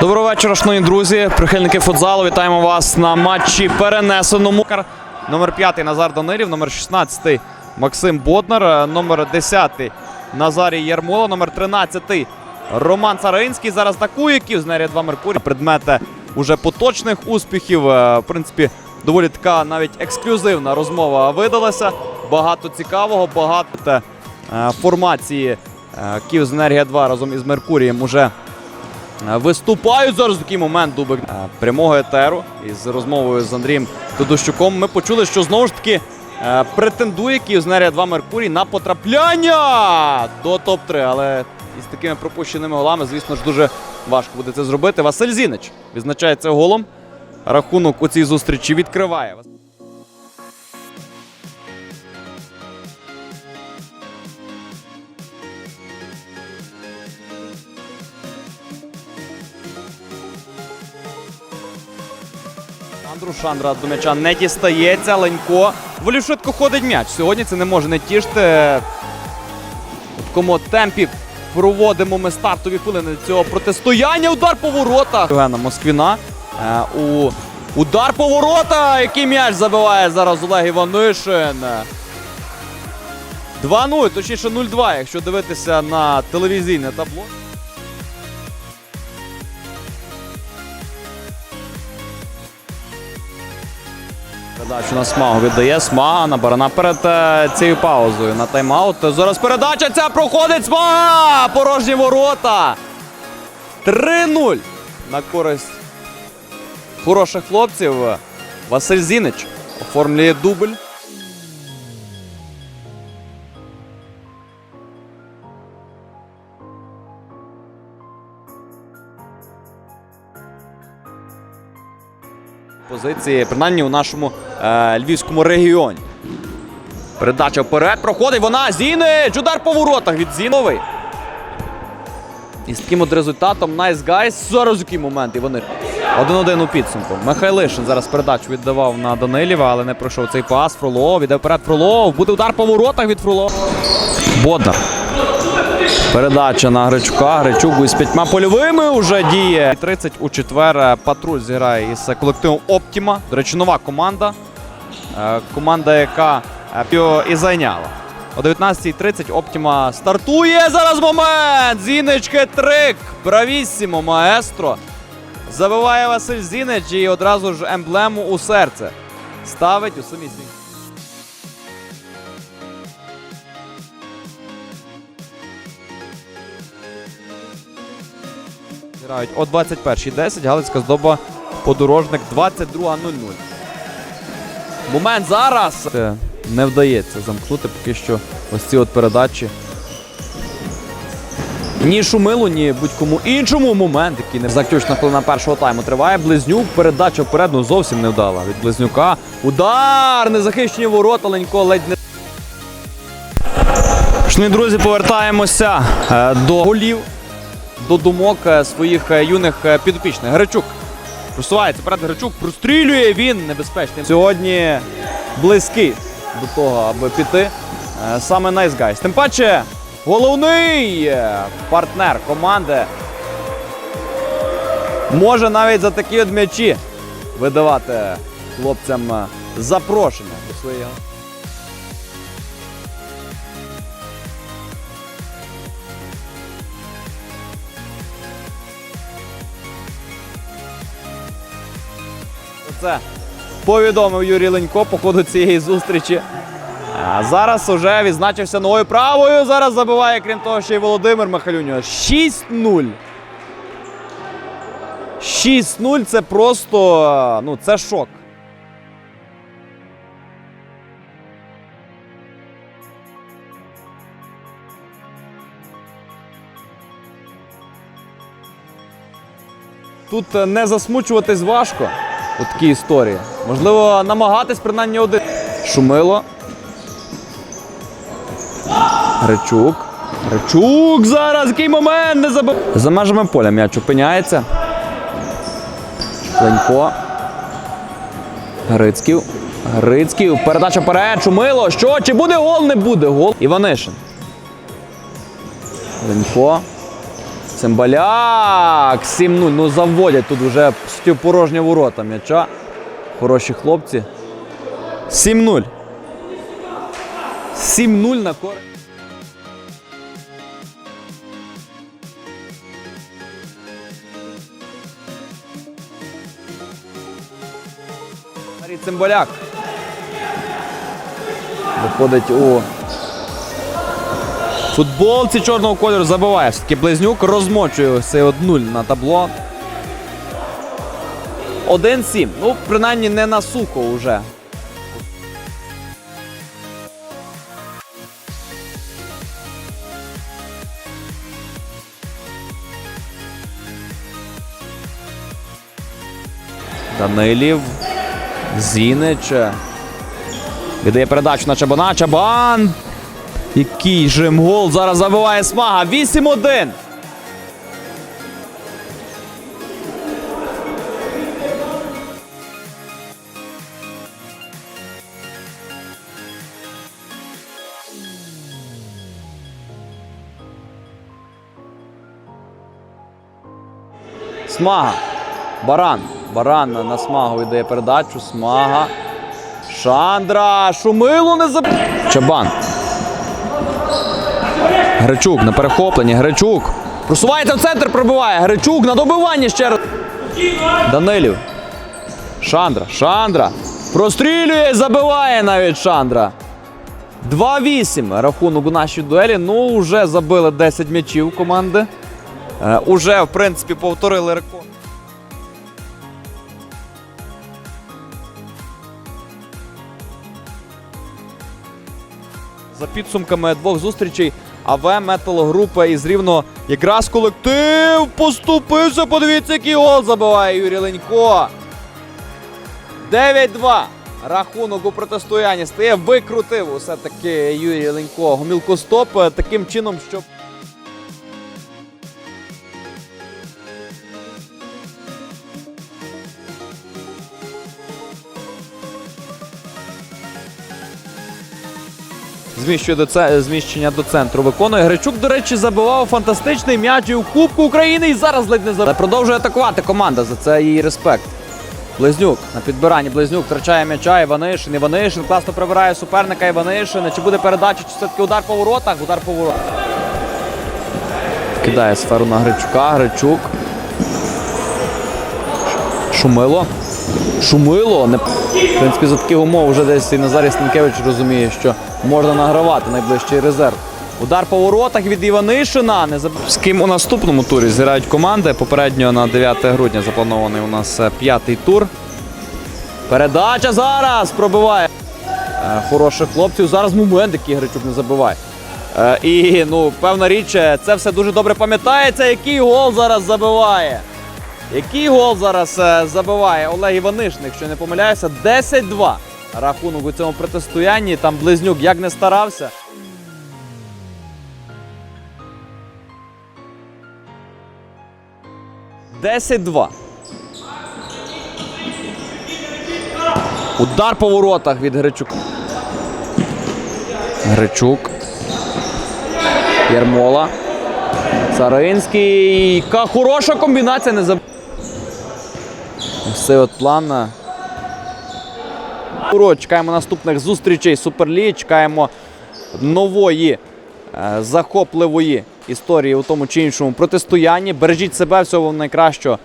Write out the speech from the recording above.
Доброго вечора, шановні друзі, прихильники футзалу. Вітаємо вас на матчі перенесеному. Номер 5 Назар Данилів, номер 16 Максим Боднар, е, номер 10 Назарій Ярмола, номер 13 Роман Царинський. Зараз атакує Київ з Нерія 2 Меркурій. Предмети уже поточних успіхів. Е, В принципі, доволі така навіть ексклюзивна розмова видалася. Багато цікавого, багато е, формації Київ з 2 разом із Меркурієм уже Виступають зараз такий момент Дубик е, прямого етеру із розмовою з Андрієм Тодощуком. Ми почули, що знову ж таки е, претендує Київзнерія 2 Меркурій на потрапляння до топ-3. Але із такими пропущеними голами, звісно ж, дуже важко буде це зробити. Василь Зінич відзначається голом. Рахунок у цій зустрічі відкриває. Шандра до м'яча не дістається. Ленько. Волі швидко ходить м'яч. Сьогодні це не може не тішити. В такому темпі проводимо ми стартові хвилини цього протистояння. Удар по воротах. Євгена Москвіна. Е, у удар по ворота. Який м'яч забиває зараз Олег Іванишин. 2-0, точніше 0-2, якщо дивитися на телевізійне табло. Передачу на Смагу віддає Смага на барана перед е, цією паузою на тайм-аут. Зараз передача ця проходить Смага! Порожні ворота. 3-0 на користь хороших хлопців. Василь Зінич оформлює дубль. Позиції, принаймні у нашому е, львівському регіоні. Передача вперед проходить. Вона Зінич! Удар по воротах від Зіновий. І з таким от результатом Nice Guys. Зараз який момент. І вони 1-1 у підсумку. Михайлишин зараз передачу віддавав на Данилєва, але не пройшов цей пас. Фролов. Іде вперед Фролов. Буде удар по воротах від Фролова. Боднар. Передача на Гречука. Гречук із п'ятьма польовими вже діє. 30 у четвер е, патруль зіграє із колективом Оптіма. До речі, нова команда. Е, Команда, яка е, і зайняла. О 19.30 Оптіма стартує. Зараз момент. Зінич трик. Бравіссімо, маестро. Забиває Василь Зінич і одразу ж емблему у серце. Ставить у самісіньку. Грають о 21.10. Галицька здоба подорожник 22.00. Момент зараз. Не вдається замкнути поки що ось ці от передачі. Ні Шумилу, ні будь-кому іншому момент, який не заключна хвилина першого тайму триває. Близнюк. Передача вперед ну, зовсім не вдала. Від Близнюка. Удар! Незахищені ворота. Ленько ледь не. Шановні друзі, повертаємося е, до голів до думок е, своїх е, юних е, підопічних. Гречук просувається перед Гречук, прострілює він небезпечний. Сьогодні близький до того, аби піти саме Nice Guys. Тим паче, головний партнер команди може навіть за такі от м'ячі видавати хлопцям запрошення до своєї. Це повідомив Юрій Ленько по ходу цієї зустрічі. А зараз уже відзначився новою правою. Зараз забиває, крім того, ще й Володимир Михайлюньо. 6-0. 6-0 це просто. Ну, це шок. Тут е, не засмучуватись важко у такій історії. Можливо, намагатись принаймні один. Шумило. Гречук. Гречук зараз який момент не забив. За межами поля м'яч опиняється. Ленько. Грицьків. Грицьків. Передача вперед. Шумило. Що? Чи буде гол? Не буде гол. Іванишин. Ленько. Цимбаляк. 7-0. Ну заводять тут вже з порожні ворота м'яча. Хороші хлопці. 7-0. 7-0 на користь. Цимбаляк. Виходить у футболці чорного кольору забиває. Все-таки близнюк розмочує ось цей от 0 на табло. 1-7. Ну, принаймні не на сухо вже. Данилів. Зінич. Віддає передачу на Чабана. Чабан. Який же гол зараз забиває смага. 8-1. Смага. Баран. Баран на- смагу віддає передачу. Смага. Шандра. Шумило не заб... Чабан. Гречук на перехопленні. Гречук. Просувається в центр, пробиває. Гречук на добиванні ще раз. Данилів. Шандра. Шандра. Прострілює, забиває навіть Шандра. 2-8 рахунок у нашій дуелі. Ну, вже забили 10 м'ячів команди. Е, уже, в принципі, повторили рекорд. За підсумками двох зустрічей АВ Металогрупа із Рівно якраз колектив поступився. Подивіться, який гол забиває Юрій Ленько. 9-2. Рахунок у протистоянні стає. Викрутив усе-таки Юрій Ленько. Гомілкостоп таким чином, щоб. Зміщує до це зміщення до центру. Виконує Гречук, до речі, забивав фантастичний м'яч і у Кубку України і зараз ледь не забив. Продовжує атакувати команда. За це її респект. Близнюк на підбиранні. Близнюк втрачає м'яча. Іванишин. Іванишин класно прибирає суперника. Іванишин. Чи буде передача, чи все-таки удар по воротах? Удар по воротах. Кидає сферу на Гречука. Гречук. Шумило. Шумило. Не... В принципі, за таких умов вже десь і Назарій Станкевич розуміє, що можна награвати найближчий резерв. Удар по воротах від Іванишина. Не заб... З ким у наступному турі зіграють команди. Попередньо на 9 грудня запланований у нас е, п'ятий тур. Передача зараз пробиває. Е, Хороших хлопців. Зараз момент, який Гречук не забиває. Е, І ну, певна річ, це все дуже добре пам'ятається, який гол зараз забиває. Який гол зараз е, забиває Олег Іванишин, якщо не помиляюся, 10-2. Рахунок у цьому протистоянні. Там близнюк як не старався. Десять два. Удар по воротах від Гречука. Гречук. Ярмола. Царинський. Яка хороша комбінація не заб... Ось цей от план. Чекаємо наступних зустрічей Суперлі. Чекаємо нової е, захопливої історії у тому чи іншому протистоянні. Бережіть себе, всього вам найкращого.